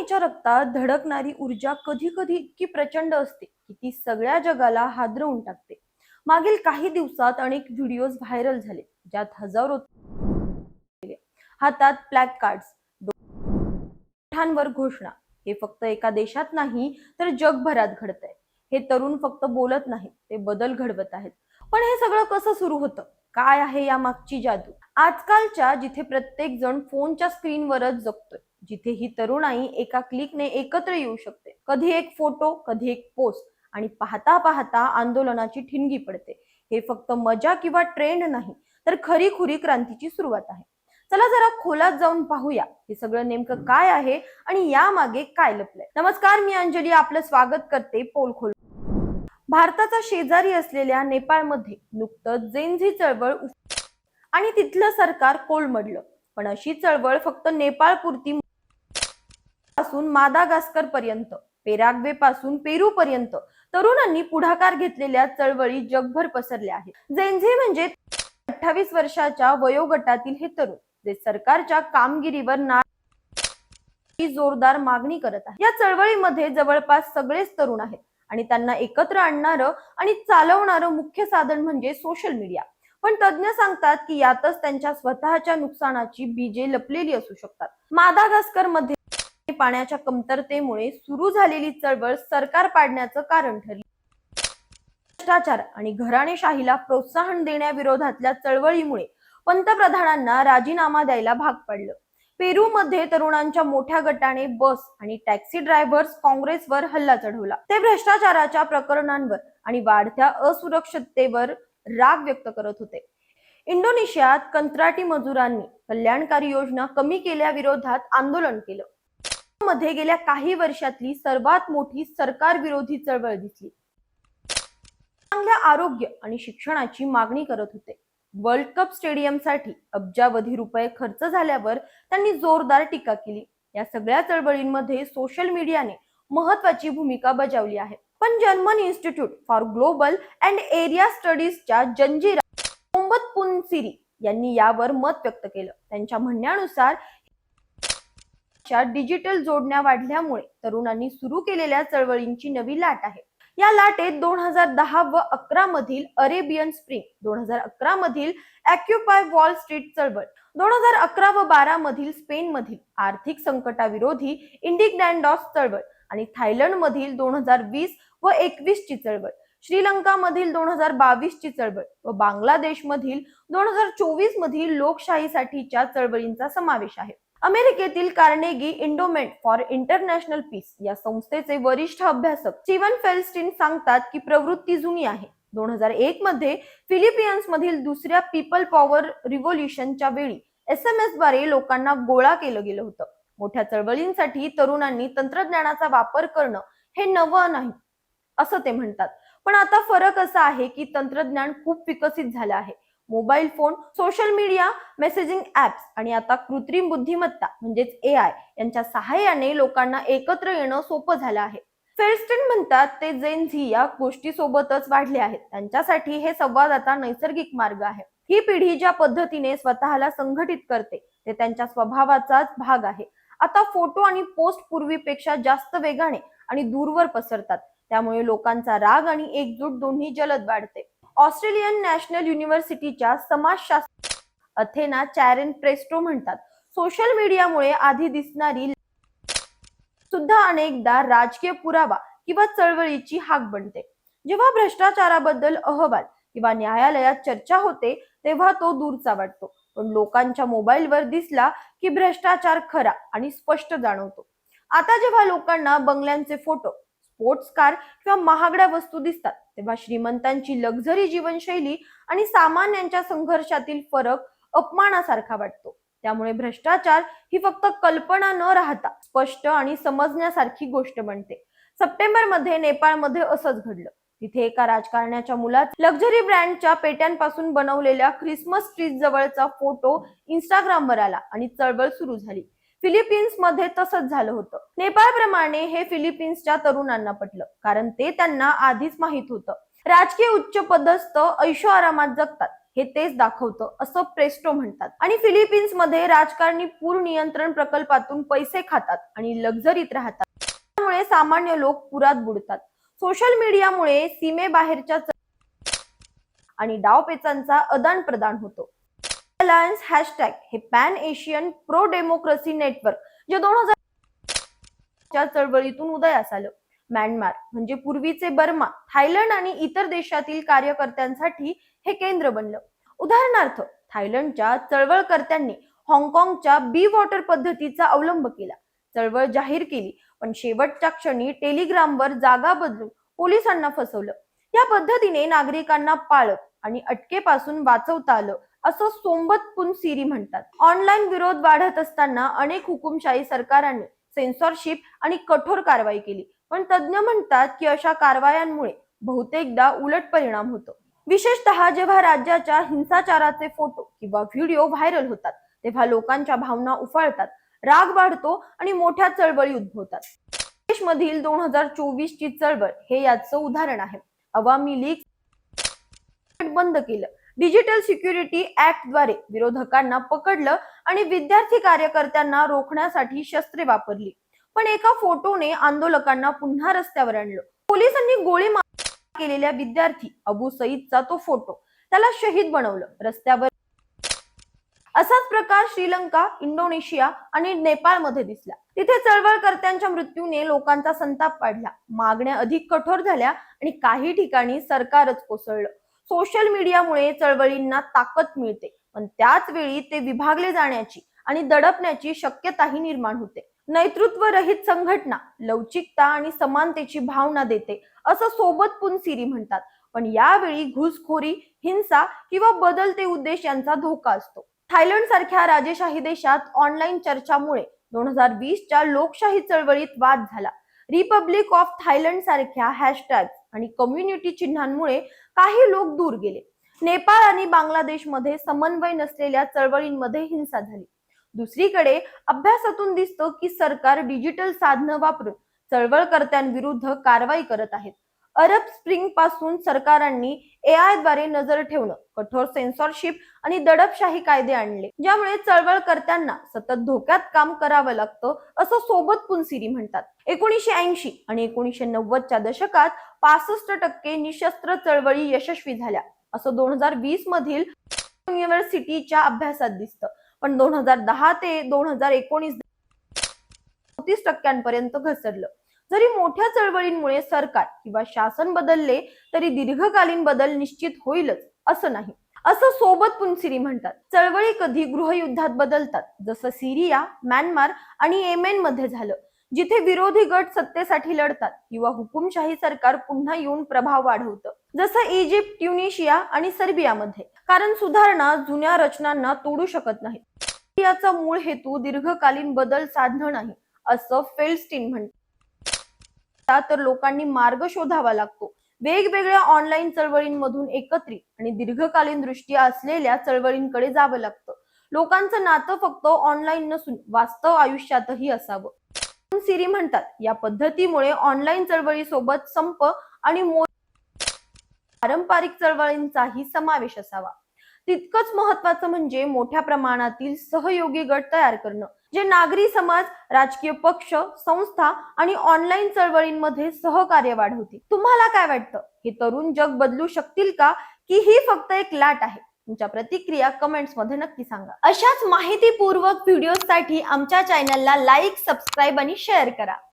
आईच्या रक्तात धडकणारी ऊर्जा कधी कधी इतकी प्रचंड असते की ती सगळ्या जगाला हादरवून टाकते. मागील काही दिवसात अनेक व्हिडिओज व्हायरल झाले ज्यात हजारो हातात प्लॅक कार्ड घोषणा. हे फक्त एका देशात नाही तर जगभरात घडतंय. हे तरुण फक्त बोलत नाहीत ते बदल घडवत आहेत. पण हे सगळं कसं सुरू होतं? काय आहे या मागची जादू? आजकालच्या जिथे प्रत्येक जण फोनच्या स्क्रीनवरच जगतोय जिथे ही तरुणाई एका क्लिकने एकत्र येऊ शकते. कधी एक फोटो कधी एक पोस्ट आणि पाहता पाहता आंदोलनाची ठिणगी पडते. हे फक्त मजा किंवा ट्रेंड नाही तर खरी खुरी क्रांतीची सुरुवात आहे. चला जरा खोलात जाऊन पाहूया हे सगळं नेमकं काय आहे आणि यामागे काय लपलंय. नमस्कार मी अंजली आपलं स्वागत करते पोल खोल. भारताचा शेजारी असलेल्या नेपाळमध्ये नुकतंच जेनझी चळवळ आणि तिथलं सरकार कोलमडलं. पण अशी चळवळ फक्त नेपाळ पुरती पासून मादागास्कर पर्यंत पेराग्वे पासून पेरू पर्यंत तरुणांनी पुढाकार घेतलेल्या चळवळी जगभर पसरल्या आहेत. जेंझे म्हणजे अठ्ठावीस वर्षाच्या वयोगटातील हे तरुण जे सरकारच्या कामगिरीवर ना जोरदार मागणी करत आहे. या चळवळीमध्ये जवळपास सगळेच तरुण आहेत आणि त्यांना एकत्र आणणारं आणि चालवणारं मुख्य साधन म्हणजे सोशल मीडिया पण तज्ज्ञ सांगतात की यातच त्यांच्या स्वतःच्या नुकसानाची बीजे लपलेली असू शकतात. मादागास्करमध्ये पाण्याच्या कमतरतेमुळे सुरू झालेली चळवळ सरकार पाडण्याचं कारण ठरली. भ्रष्टाचार आणि घराणेशाहीला प्रोत्साहन देण्याविरोधातल्या चळवळीमुळे पंतप्रधानांना राजीनामा द्यायला भाग पडलं. पेरूमध्ये तरुणांच्या मोठ्या गटाने बस आणि टॅक्सी ड्रायव्हर्स काँग्रेसवर हल्ला चढवला. ते भ्रष्टाचाराच्या प्रकरणांवर आणि वाढत्या असुरक्षिततेवर राग व्यक्त करत होते. इंडोनेशियात कंत्राटी मजुरांनी कल्याणकारी योजना कमी केल्याविरोधात आंदोलन केलं. मध्ये गेल्या काही वर्षातली सर्वात मोठी सरकार विरोधी चळवळ दिसली. चांगल्या आरोग्य आणि शिक्षणाची मागणी करत होते. वर्ल्ड कप स्टेडियमसाठी अब्जावधी रुपये खर्च झाल्यावर त्यांनी जोरदार टीका केली. या सगळ्या चळवळींमध्ये सोशल मीडियाने महत्वाची भूमिका बजावली आहे. पण German institute for global and area स्टडीजच्या Janjira Mohammad Punsiri यांनी यावर मत व्यक्त केलं. त्यांच्या म्हणण्यानुसार च्या डिजिटल जोडण्या वाढल्यामुळे तरुणांनी सुरू केलेल्या चळवळींची नवी लाट आहे. या लाटेत दोन हजार दहा व अकरा मधील अरेबियन स्प्रिंग दोन हजार अकरा मधील अॅक्युपाय वॉल स्ट्रीट चळवळ दोन हजार अकरा व बारा मधील स्पेन मधील आर्थिक संकटाविरोधी इंडिग्नॅन्डॉस चळवळ आणि थायलंड मधील दोन हजार वीस व एकवीस ची चळवळ श्रीलंका मधील दोन हजार बावीस ची चळवळ व बांगलादेश मधील दोन हजार चोवीस मधील लोकशाहीसाठीच्या चळवळींचा समावेश आहे. अमेरिकेतील Carnegie endowment for international peace या संस्थेचे वरिष्ठ अभ्यासक स्टीवन फेलस्टीन सांगतात की प्रवृत्ती जुनी आहे. दोन हजार एक मध्ये फिलिपियन्स मधील दुसऱ्या पीपल पॉवर रिव्होल्युशनच्या वेळी एस एम एसद्वारे लोकांना गोळा केलं गेलं होतं. मोठ्या चळवळींसाठी तरुणांनी तंत्रज्ञानाचा वापर करणं हे नवं नाही असं ते म्हणतात. पण आता फरक असा आहे की तंत्रज्ञान खूप विकसित झालं आहे. Mobile phone social media messaging apps आणि आता कृत्रिम बुद्धिमत्ता म्हणजेच ए आय यांच्या सहाय्याने लोकांना एकत्र येणं सोपं झालं आहे. फेल्स्टन म्हणतात ते जेन झी या गोष्टी सोबतच वाढले आहेत. त्यांच्यासाठी हे संवाद आता नैसर्गिक मार्ग आहे. ही पिढी ज्या पद्धतीने स्वतःला संघटित करते ते त्यांच्या स्वभावाचाच भाग आहे. आता फोटो आणि पोस्ट पूर्वीपेक्षा जास्त वेगाने आणि दूरवर पसरतात. त्यामुळे लोकांचा राग आणि एकजूट दोन्ही जलद वाढते. ऑस्ट्रेलियन नॅशनल युनिव्हर्सिटीच्या समाजशास्त्र अथेना चॅरेन प्रेस्टो म्हणतात. सोशल मीडियामुळे आधी दिसणारी सुद्धा अनेकदा राजकीय पुरावा किंवा चळवळीची हाक बनते. जेव्हा भ्रष्टाचाराबद्दल अहवाल किंवा न्यायालयात चर्चा होते तेव्हा तो दूरचा वाटतो. पण लोकांच्या मोबाईलवर दिसला की भ्रष्टाचार खरा आणि स्पष्ट जाणवतो. आता जेव्हा लोकांना बंगल्यांचे फोटो स्पोर्ट्स कार किंवा महागड्या वस्तू दिसतात. तेव्हा श्रीमंतांची लक्झरी जीवनशैली आणि सामान्यांच्या संघर्षातील फरक अपमानासारखा वाटतो. त्यामुळे भ्रष्टाचार ही फक्त कल्पना न राहता स्पष्ट आणि समजण्यासारखी गोष्ट बनते. सप्टेंबरमध्ये नेपाळमध्ये असंच घडलं. तिथे एका राजकारण्याच्या मुलात लक्झरी ब्रँडच्या पेट्यांपासून बनवलेल्या ख्रिसमस ट्रीज जवळचा फोटो इंस्टाग्रामवर आला आणि चळवळ सुरू झाली. फिलिपिन्समध्ये तसंच झालं होतं. नेपाळप्रमाणे हे फिलिपिन्सच्या तरुणांना पटलं कारण ते त्यांना आधीच माहीत होतं. राजकीय उच्च पदस्थ ऐशो आरामात जगतात हे तेच दाखवतं असं प्रेस्टो म्हणतात. आणि फिलिपिन्समध्ये राजकारणी पूर नियंत्रण प्रकल्पातून पैसे खातात आणि लक्झरीत राहतात. त्यामुळे सामान्य लोक पुरात बुडतात. सोशल मीडियामुळे सीमेबाहेरच्या आणि डावपेचांचा आदान प्रदान होतो. अलायन्स हॅशटॅग हे pan Asian pro democracy network जे दोन हजार चळवळीतून उदयास आलं म्यानमार म्हणजे पूर्वीचे बर्मा थायलंड आणि इतर देशातील कार्यकर्त्यांसाठी हे केंद्र बनलं. उदाहरणार्थ थायलंडच्या चळवळकर्त्यांनी हाँगकाँगच्या बी वॉटर पद्धतीचा अवलंब केला. चळवळ जाहीर केली पण शेवटच्या क्षणी टेलिग्रामवर जागा बदलून पोलिसांना फसवलं. या पद्धतीने नागरिकांना पाळत आणि अटकेपासून वाचवता आलं असं सोंबत पुनसिरी म्हणतात. ऑनलाईन विरोध वाढत असताना अनेक हुकुमशाही सरकारांनी सेन्सॉरशिप आणि कठोर कारवाई केली. पण तज्ज्ञ म्हणतात की अशा कारवायांमुळे बहुतेकदा उलट परिणाम होतो. विशेषतः जेव्हा राज्याच्या हिंसाचाराचे फोटो किंवा व्हिडिओ व्हायरल होतात तेव्हा लोकांच्या भावना उफाळतात राग वाढतो आणि मोठ्या चळवळी उद्भवतात. देशमधील दोन हजार चोवीस ची चळवळ हे याचं उदाहरण आहे. अवामी लीग बंद केलं. डिजिटल सिक्युरिटी ऍक्टद्वारे विरोधकांना पकडलं आणि विद्यार्थी कार्यकर्त्यांना रोखण्यासाठी शस्त्रे वापरली. पण एका फोटोने आंदोलकांना पुन्हा रस्त्यावर आणलं. पोलिसांनी गोळी मार केलेल्या विद्यार्थी अबू सईदचा तो फोटो त्याला शहीद बनवलं. रस्त्यावर असाच प्रकार श्रीलंका इंडोनेशिया आणि नेपाळमध्ये दिसला. तिथे चळवळकर्त्यांच्या मृत्यूने लोकांचा संताप वाढला. मागण्या अधिक कठोर झाल्या आणि काही ठिकाणी सरकारच कोसळलं. सोशल मीडियामुळे चळवळींना ताकद मिळते. पण त्याच वेळी ते विभागले जाण्याची आणि दडपण्याची शक्यताही निर्माण होते. नेतृत्व रहित संघटना लवचिकता आणि समानतेची भावना देते असं सोबत पुनसिरी म्हणतात. पण यावेळी घुसखोरी हिंसा किंवा बदलते उद्देश यांचा धोका असतो. थायलंड सारख्या राजेशाही देशात ऑनलाईन चर्चामुळे दोन हजार वीसच्या लोकशाही चळवळीत वाद झाला. रिपब्लिक ऑफ थायलंड सारख्या हॅशटॅग आणि कम्युनिटी चिन्हांमुळे काही लोक दूर गेले. नेपाळ आणि बांगलादेशमध्ये समन्वय नसलेल्या चळवळींमध्ये हिंसा झाली. दुसरीकडे अभ्यासातून दिसतं की सरकार डिजिटल साधनं वापरून चळवळकर्त्यांविरुद्ध कारवाई करत आहेत. अरब स्प्रिंगपासून सरकारांनी एआयद्वारे नजर ठेवणं कठोर सेन्सॉरशिप आणि दडपशाही कायदे आणले. ज्यामुळे चळवळकर्त्यांना सतत धोक्यात काम करावं लागतं असं सोबत पुनसिरी म्हणतात. एकोणीसशे ऐंशी आणि एकोणीसशे नव्वदच्या दशकात पासष्ट टक्के निशस्त्र चळवळी यशस्वी झाल्या. असं दोन हजार वीस मधील युनिव्हर्सिटीच्या अभ्यासात दिसतं. पण दोन हजार दहा ते दोन हजार एकोणीस चौतीस टक्क्यांपर्यंत घसरलं. जरी मोठ्या चळवळींमुळे सरकार किंवा शासन बदलले तरी दीर्घकालीन बदल निश्चित होईलच असं नाही. असं सोबत पुनसिरी म्हणतात चळवळी कधी गृहयुद्धात बदलतात जसं सिरिया म्यानमार आणि येमेन मध्ये झालं जिथे विरोधी गट सत्तेसाठी लढतात किंवा हुकुमशाही सरकार पुन्हा येऊन प्रभाव वाढवतं जसं इजिप्त ट्युनिशिया आणि सर्बियामध्ये. कारण सुधारणा जुन्या रचनांना तोडू शकत नाही याचा मूळ हेतू दीर्घकालीन बदल साधणं नाही असं फेलस्टीन म्हणतात. तर लोकांनी मार्ग शोधावा लागतो. वेगवेगळ्या ऑनलाईन चळवळींमधून एकत्रित आणि दीर्घकालीन दृष्टी असलेल्या चळवळींकडे जावं लागतं. लोकांचं नातं फक्त ऑनलाईन नसून वास्तव आयुष्यातही असावं. सिरी म्हणतात या पद्धतीमुळे ऑनलाईन चळवळीसोबत संप आणि पारंपरिक चळवळींचाही समावेश असावा. तितकंच महत्वाचं म्हणजे मोठ्या प्रमाणातील सहयोगी गट तयार करणं. जे नागरी समाज राजकीय पक्ष संस्था आणि ऑनलाईन चळवळींमध्ये सहकार्य वाढवतील. तुम्हाला काय वाटतं? हे तरुण जग बदलू शकतील का? की ही फक्त एक लाट आहे? तुमच्या प्रतिक्रिया कमेंट्समध्ये नक्की सांगा. अशाच माहितीपूर्वक व्हिडिओसाठी आमच्या चॅनलला लाईक सबस्क्राईब आणि शेअर करा.